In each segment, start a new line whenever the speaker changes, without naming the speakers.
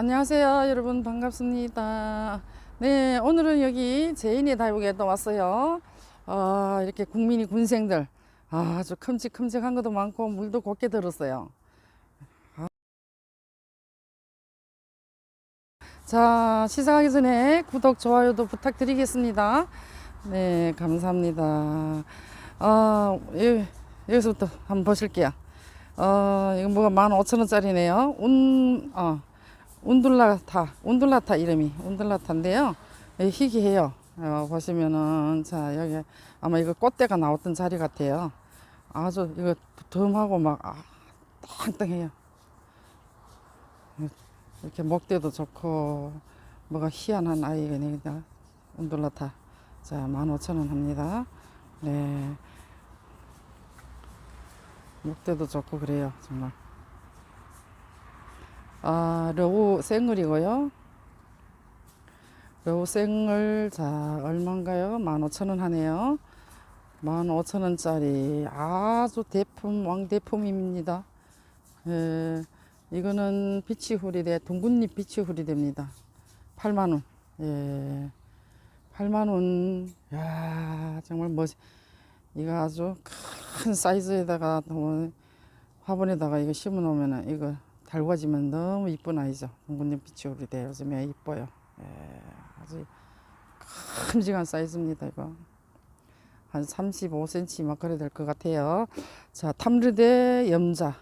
안녕하세요 여러분. 반갑습니다. 네 오늘은 여기 제인의 다육에 또 왔어요. 아 이렇게 국민이 군생들 아 주 큼직큼직한 것도 많고 물도 곱게 들었어요. 아. 자 시작하기 전에 구독 좋아요도 부탁드리겠습니다. 네 감사합니다. 아 여기, 여기서부터 한번 보실게요. 어 이거 뭐가 15,000원짜리네요. 운 어. 운둘라타, 운둘라타 이름이 운둘라타인데요. 예, 희귀해요. 어, 보시면은 자 여기 아마 이거 꽃대가 나왔던 자리 같아요. 아주 이거 듬하고 막 아, 땅땅해요. 이렇게 목대도 좋고 뭐가 희한한 아이가 운둘라타. 자 15,000원 합니다. 네. 목대도 좋고 그래요 정말. 아, 러우 생얼이고요. 러우 생얼, 자, 얼마인가요? 15,000원 하네요. 15,000원짜리. 아주 대품, 왕대품입니다. 예, 이거는 비치 후리대, 둥근잎 비치 후리대입니다. 8만원. 예, 8만원. 야 정말 멋, 이거 아주 큰 사이즈에다가, 또 화분에다가 이거 심어 놓으면은 이거 달궈지면 너무 이쁜 아이죠. 둥근잎 빛이 오리대 요즘에 이뻐요. 예, 아주 큼직한 사이즈입니다. 이거 한 35cm 막 그래 될 것 같아요. 자, 탐르대 염자.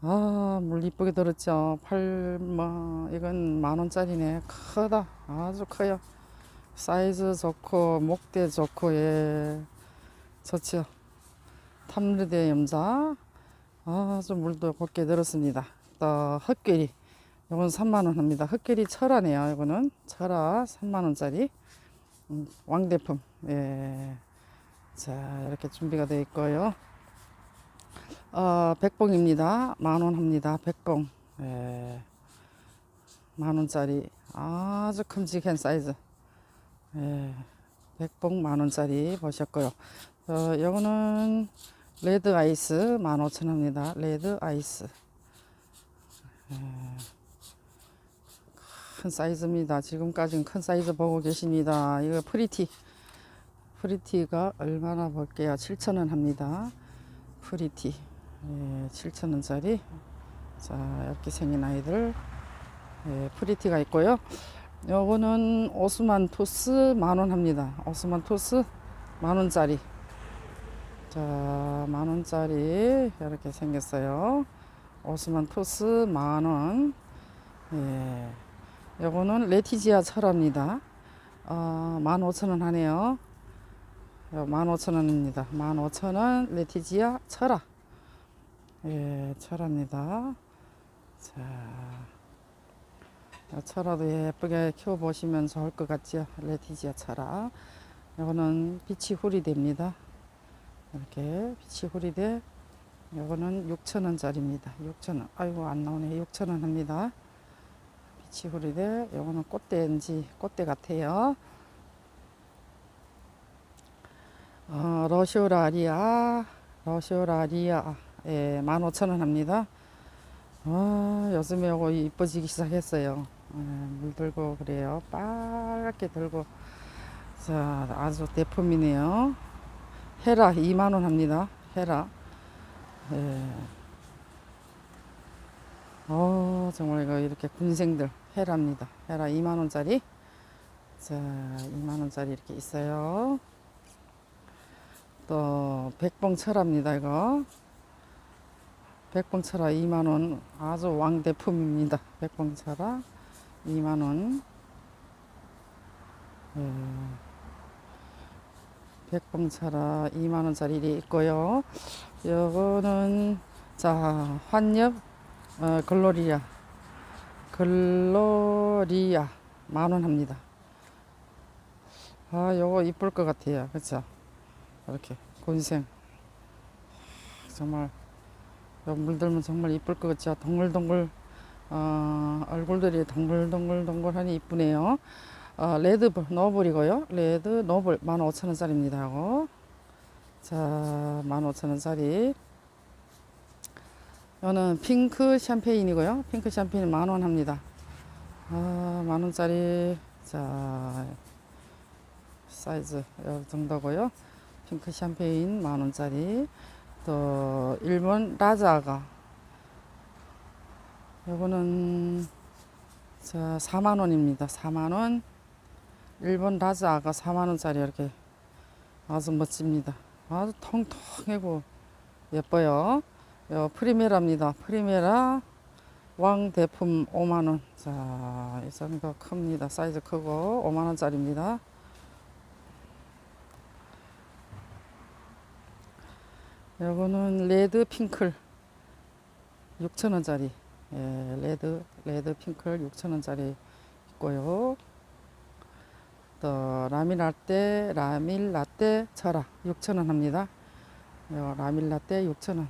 아, 물 이쁘게 들었죠. 팔, 뭐, 이건 만 원짜리네. 크다. 아주 커요. 사이즈 좋고, 목대 좋고, 예. 좋죠. 탐르대 염자. 아주 물도 곱게 들었습니다. 또 헛개리 이건 3만원 합니다. 헛개리 철화네요. 이거는 철화 3만원짜리 음, 왕대품 예. 자 이렇게 준비가 되어 있고요. 어, 백봉입니다. 만원 합니다. 백봉 예. 만원짜리 아주 큼직한 사이즈 예. 백봉 만원짜리 보셨고요. 어, 이거는 레드 아이스 15,000원입니다. 레드 아이스. 예. 큰 사이즈입니다. 지금까지는 큰 사이즈 보고 계십니다. 이거 프리티. 프리티가 얼마나 볼게요. 7,000원 합니다. 프리티. 예, 7,000원짜리. 자, 이렇게 생긴 아이들. 예, 프리티가 있고요. 요거는 오스만 토스 만원 합니다. 오스만 토스 만원짜리. 자, 만 원짜리 이렇게 생겼어요. 오스만 토스 만 원. 예. 요거는 레티지아 철화입니다. 어, 만 오천 원 하네요. 만 오천 원입니다. 만 오천 원 레티지아 철화. 예, 철화입니다. 자, 철화도 예쁘게 키워보시면 좋을 것 같죠. 레티지아 철화. 요거는 빛이 훌이 됩니다. 이렇게 후리대 요거는 6천원짜리입니다. 6천원. 아이고 안 나오네. 6천원 합니다. 후리대 요거는 꽃대인지 꽃대 같아요. 어, 러시오라리아 러시오라리아. 예, 15,000원 합니다. 아, 요즘에 요거 이뻐지기 시작했어요. 예, 물 들고 그래요. 빨갛게 들고. 자 아주 대품이네요 헤라 2만원 합니다. 헤라. 예. 어, 정말 이거 이렇게 군생들 헤라입니다. 헤라 2만원짜리. 자, 2만원짜리 이렇게 있어요. 또, 백봉철합니다, 이거. 백봉철화 2만원. 아주 왕대품입니다. 백봉철화 2만원. 예. 백봉차라 2만원짜리 있고요. 요거는, 자, 환엽, 어, 글로리아. 글로리아. 만원 합니다. 아, 요거 이쁠 것 같아요. 그쵸? 이렇게, 곤생. 정말, 요 물들면 정말 이쁠 것 같죠? 동글동글, 어, 얼굴들이 동글동글동글하니 이쁘네요. 어, 레드 노블이고요. 레드 노블 15,000원짜리입니다. 하고 자 15,000원짜리 이거는 핑크 샴페인이고요. 핑크 샴페인 만원 합니다. 아, 만 원짜리. 자, 사이즈 이 정도고요. 핑크 샴페인 만 원짜리. 또 일본 라자가 요거는 자 4만 원입니다. 4만 원. 일본 라자가 4만 원짜리 이렇게 아주 멋집니다. 아주 통통하고 예뻐요. 요 프리메라입니다. 프리메라 왕 대품 5만 원. 자, 이 정도 큽니다. 사이즈 크고 5만 원짜리입니다. 요거는 레드 핑클 6천 원짜리. 예, 레드 레드 핑클 6천 원짜리 있고요. 또 라밀 라떼 라밀 라떼 철아 6천 원 합니다. 요 라밀 라떼 6천 원.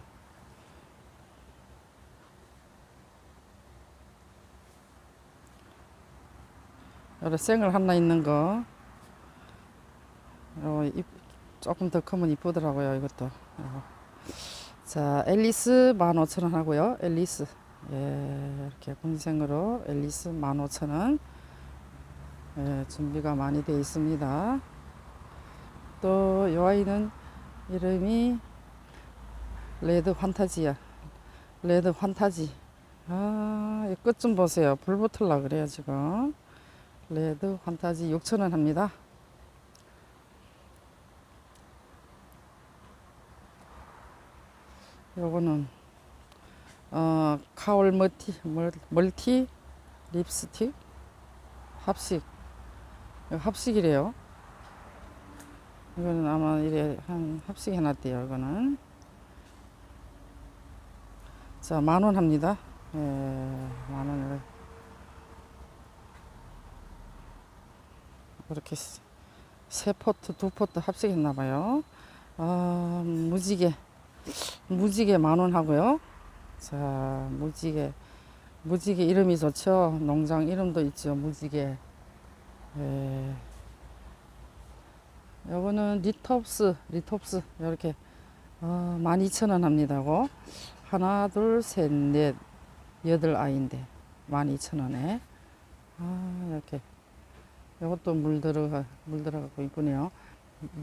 요래 생을 하나 있는 거. 요 잎, 조금 더 크면 이쁘더라고요, 이것도. 요거. 자, 앨리스 15,000원 하고요. 앨리스. 예, 이렇게 분생으로 앨리스 15,000원. 예, 준비가 많이 되어 있습니다. 또, 이 아이는 이름이 레드 환타지야. 레드 환타지. 아, 끝좀 보세요. 불 붙을라 그래요, 지금. 레드 환타지 6,000원 합니다. 요거는 어 카올 멀티 멀- 멀티 립스틱 합식 합식이래요. 이거는 아마 이래 한 합식 해놨대요. 이거는 자 만 원 합니다. 예, 만 원을 그렇게 세- 세 포트 두 포트 합식했나 봐요. 아 무지개 무지개 만 원 하고요. 자, 무지개. 무지개 이름이 좋죠. 농장 이름도 있죠. 무지개. 예. 요거는 리톱스, 리톱스. 이렇게 어, 12,000원 합니다고. 하나, 둘, 셋, 넷, 여덟 아이인데 12,000원에. 아, 이렇게. 요것도 물 들어가 물 들어가고 이쁘네요.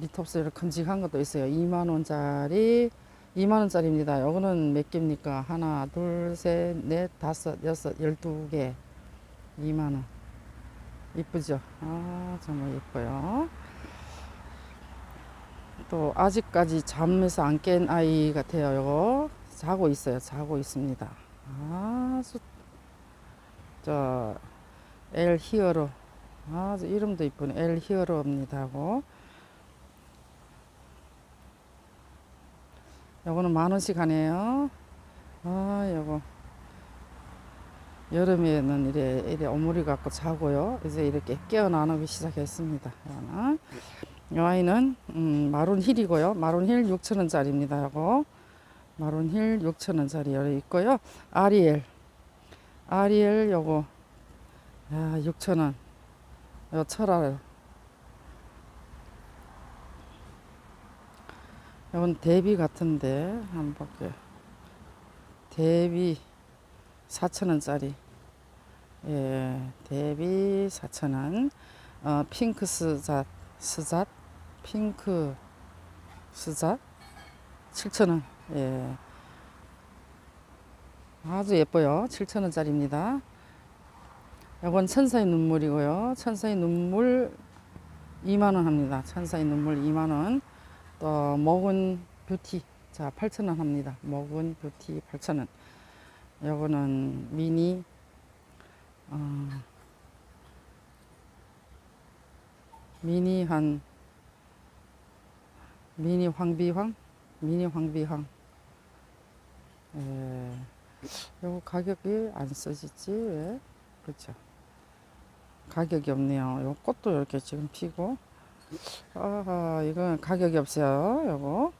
리톱스 이렇게 큼직한 것도 있어요. 2만 원짜리 2만 원짜리입니다. 요거는 몇 개입니까? 하나, 둘, 셋, 넷, 다섯, 여섯, 열두 개. 2만 원. 이쁘죠? 아, 정말 예뻐요. 또 아직까지 잠에서 안 깬 아이 같아요. 요거 자고 있어요. 자고 있습니다. 아주 저엘 히어로 아주 이름도 이쁘네. 엘 히어로입니다. 하고 요거는 만 원씩 하네요. 아, 요거. 여름에는 이래, 이래 오므리 갖고 자고요. 이제 이렇게 깨어나기 시작했습니다. 요거는. 요 아이는, 음, 마룬 힐이고요. 마룬 힐 6천원짜리입니다. 요거. 마룬 힐 6천원짜리 여기 있고요. 아리엘. 아리엘 요거. 야, 6천원. 요 철알. 이건 대비 같은데 한번 볼게요. 대비 4,000원짜리. 예, 대비 4,000원. 어, 핑크 스잣, 스잣, 핑크 스잣 7,000원. 예. 아주 예뻐요. 7,000원짜리입니다. 이건 천사의 눈물이고요. 천사의 눈물 2만원 합니다. 천사의 눈물 2만원. 또 먹은 뷰티 자 8,000원 합니다. 먹은 뷰티 8,000원. 요거는 미니 어, 미니 한 미니 황비황 미니 황비황 예. 요거 가격이 안 써지지 왜? 그렇죠. 가격이 없네요. 요 꽃도 이렇게 지금 피고 아, 이건 가격이 없어요. 요거.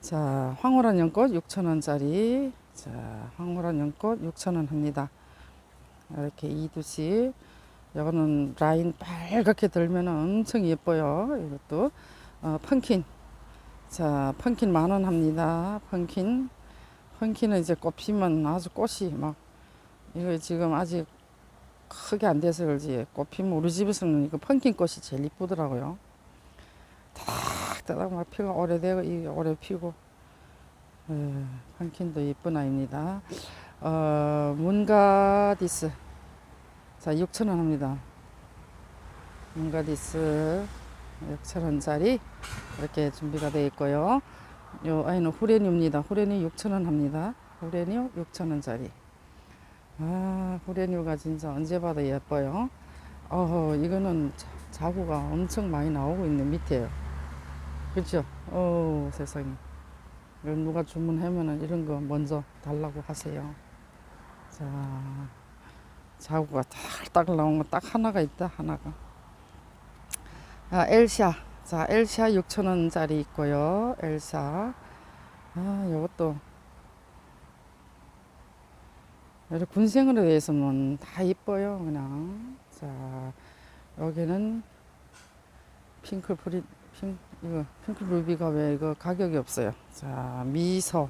자, 황홀한 연꽃 6,000원짜리. 자, 황홀한 연꽃 6,000원 합니다. 이렇게 이두씩. 요거는 라인 빨갛게 들면 엄청 예뻐요. 이것도. 어, 펑킨. 자, 펑킨 만 원 합니다. 펑킨. 펑킨은 이제 꽃 피면 아주 꽃이 막, 이거 지금 아직 크게 안 돼서 그런지 꽃 피면 우리 집에서는 이거 펑킨 꽃이 제일 이쁘더라고요. 따닥따닥 막 피가 오래되고 이 오래 피고 예, 펑킨도 이쁜 아입니다. 어, 문가디스 자 6천 원 합니다. 문가디스 6천 원짜리 이렇게 준비가 되어 있고요. 요 아이는 후레뉴입니다. 후레뉴 6천 원 합니다. 후레뉴 6천 원짜리. 아, 후레뉴가 진짜 언제 봐도 예뻐요. 어, 이거는 자- 자구가 엄청 많이 나오고 있는 밑에요. 그렇죠? 어, 세상에. 누가 주문하면은 이런 거 먼저 달라고 하세요. 자, 자구가 딱딱 나온 거 딱 하나가 있다, 하나가. 아, 엘샤. 자, 엘샤 6,000원짜리 있고요. 엘샤. 아, 요것도 군생으로 있으면 다 이뻐요, 그냥. 자, 여기는 핑크 프리, 핑, 이거, 핑크 루비가 왜 이거 가격이 없어요. 자, 미소.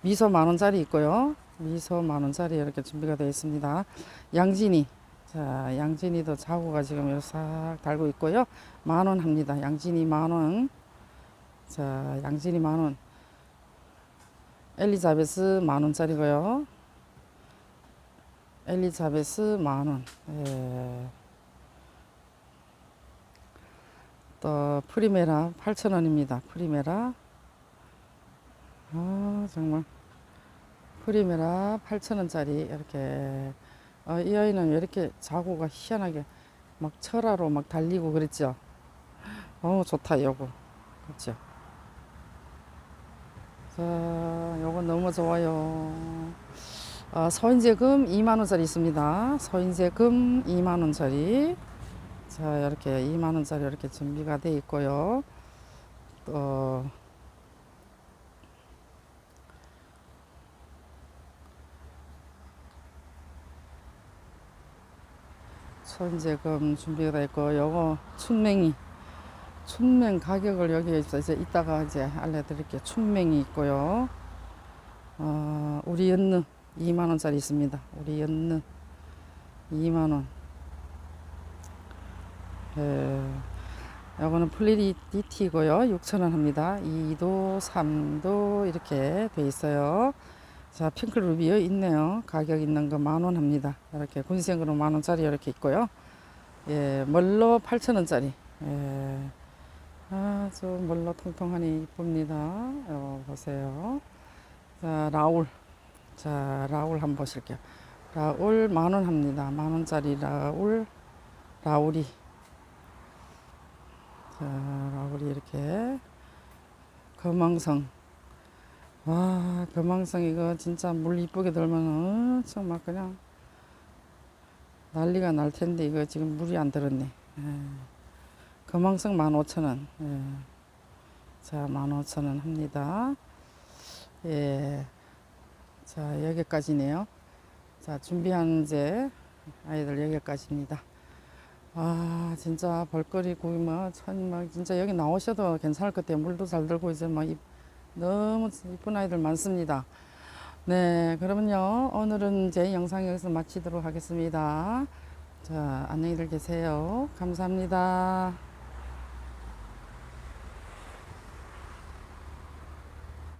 미소 만 원짜리 있고요. 미소 만 원짜리 이렇게 준비가 되어 있습니다. 양진이. 자, 양진이도 자구가 지금 이렇게 싹 달고 있고요. 만원 합니다. 양진이 만 원. 자, 양진이 만 원. 엘리자베스 만 원짜리고요. 엘리자베스 만 원. 예. 또 프리메라 8천 원입니다. 프리메라. 아 정말 프리메라 8천 원짜리 이렇게. 어, 이 아이는 왜 이렇게 자구가 희한하게 막 철화로 막 달리고 그랬죠. 어 좋다 요거. 그렇죠. 자, 요거 너무 좋아요. 아, 서인제금 2만원짜리 있습니다. 서인제금 2만원짜리. 자, 이렇게 2만원짜리 이렇게 준비가 돼 있고요. 또, 서인제금 준비가 돼 있고, 요거 춘맹이. 춘맹 가격을 여기에 있어 이제 이따가 이제 알려드릴게요. 춘맹이 있고요. 어, 우리 연느 2만 원짜리 있습니다. 우리 연느 2만 원. 예. 요거는 플리디티고요. 6천 원 합니다. 2도, 3도 이렇게 돼 있어요. 자, 핑클 루비요 있네요. 가격 있는 거 만 원 합니다. 이렇게 군생으로 만 원짜리 이렇게 있고요. 예, 멀로 8천 원짜리. 예. 아, 저 멀로 통통하니 이쁩니다. 요 보세요. 자, 라울. 자, 라울 한번 보실게요. 라울 만 원 합니다. 만 원짜리 라울, 라울이. 자, 라울이 이렇게. 금왕성. 와, 금왕성 이거 진짜 물 이쁘게 들면 엄청 막 그냥 난리가 날 텐데 이거 지금 물이 안 들었네. 예. 금왕성 15,000원. 예. 자, 15,000원 합니다. 예. 자, 여기까지네요. 자, 준비한 이제 아이들 여기까지입니다. 아, 진짜 볼거리 구이 뭐, 참, 막, 진짜 여기 나오셔도 괜찮을 것 같아요. 물도 잘 들고 이제 막, 이- 너무 이쁜 아이들 많습니다. 네, 그러면요. 오늘은 제 영상 여기서 마치도록 하겠습니다. 자, 안녕히들 계세요. 감사합니다.